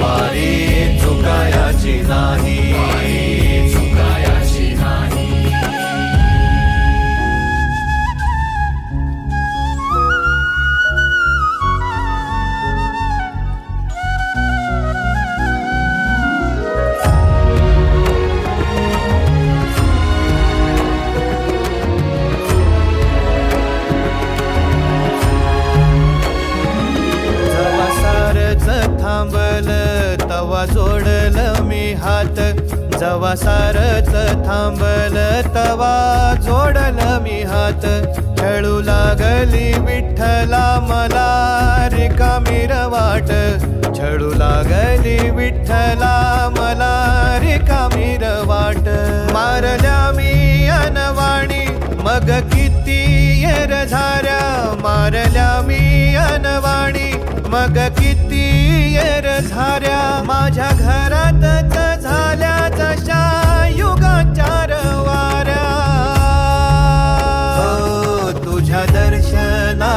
वारी चुकायाची नाही. तवा जोडल मी हात. खेळू लागली विठ्ठला मला रिकामी वाट. छळू लागली विठ्ठला मला रिकामी वाट. मारल्या मी अनवाणी मग किती येर झाऱ्या. मारल्या मी अनवाणी मग किती येर झाऱ्या. माझ्या घरातच झाल्या तशा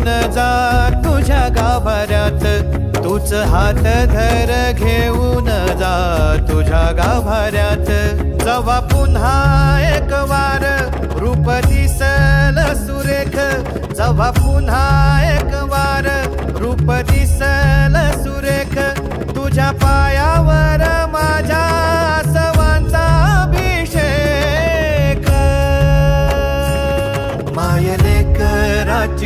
घेऊन जा तुझ्या गाभाऱ्यात. तूच हात धर घेऊन जा तुझ्या गाभाऱ्यात. जवा पुन्हा एक वार रूप दिसल सुरेख. जवा पुन्हा एक वार रूप दिसल सुरेख. तुझ्या पायावर माझ्या सव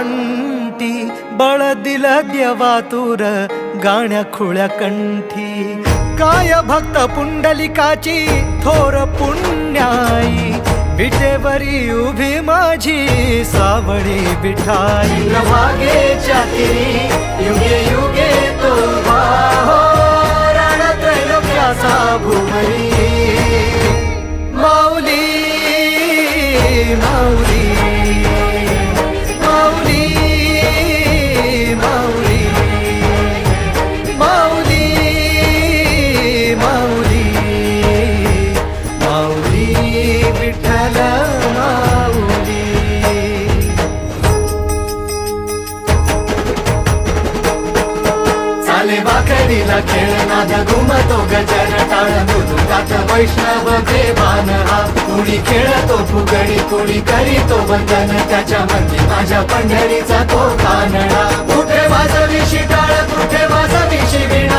वाळवंटी बळ दिल देवातूर गाण्या खुळ्या कंठी काय भक्त पुंडलिकाची थोर पुण्याई विटेवरी उभी माझी सावळी बिठाई भागेच्या युगे युगे तो रणत्रैलोक्याचा भुवरी माऊली माऊली कुणी करीतो वंदन त्याच्या मध्ये माझ्या पंढरीचा तो कानडा कुठे वाजवी शिटाळ कुठे माझा शिवीणा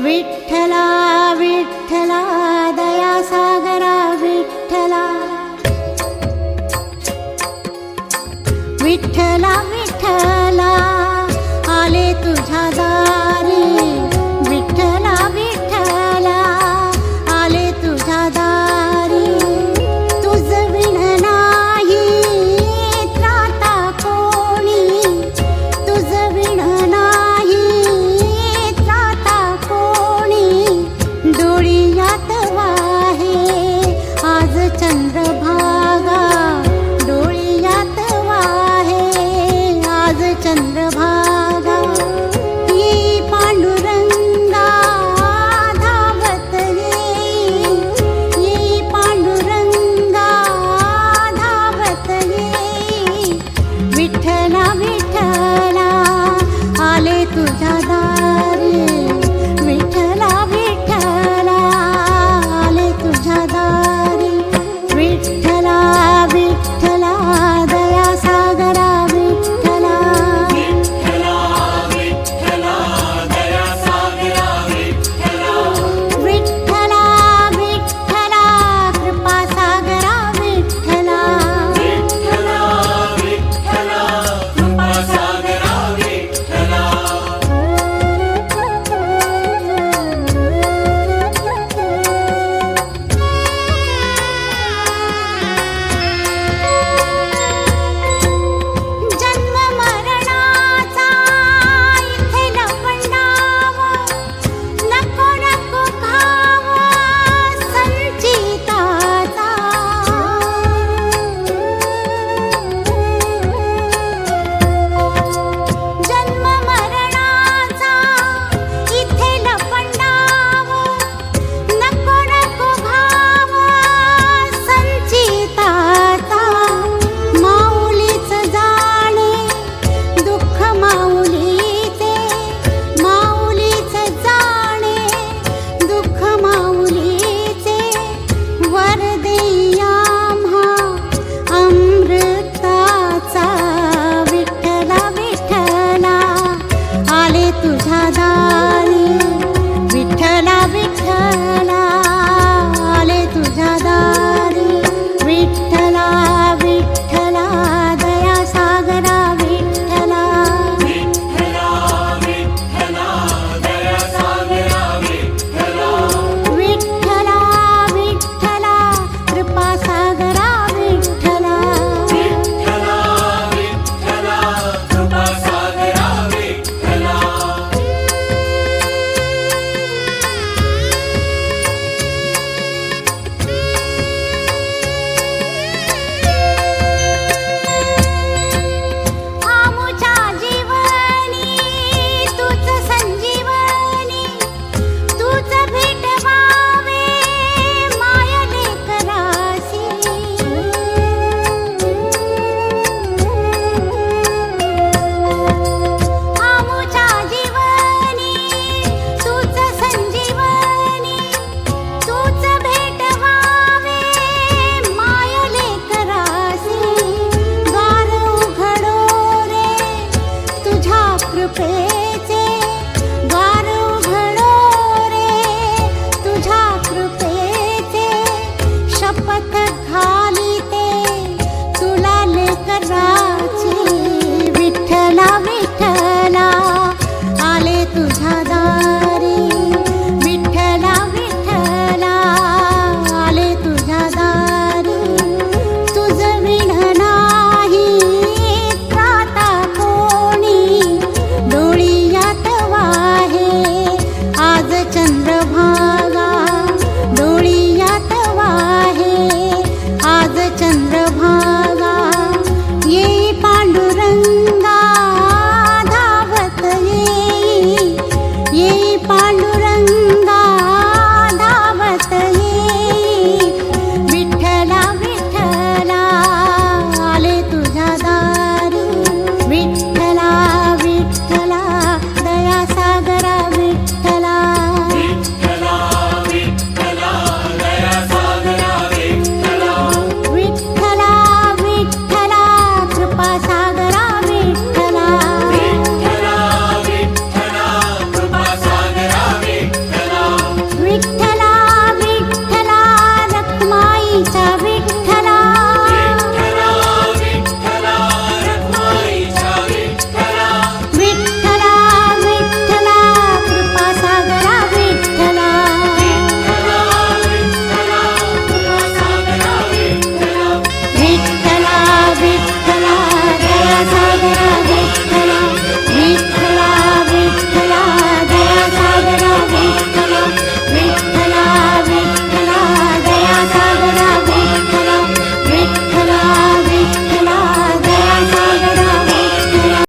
विठ्ठला विठ्ठला दयासागरा विठ्ठला. विठ्ठला विठ्ठला.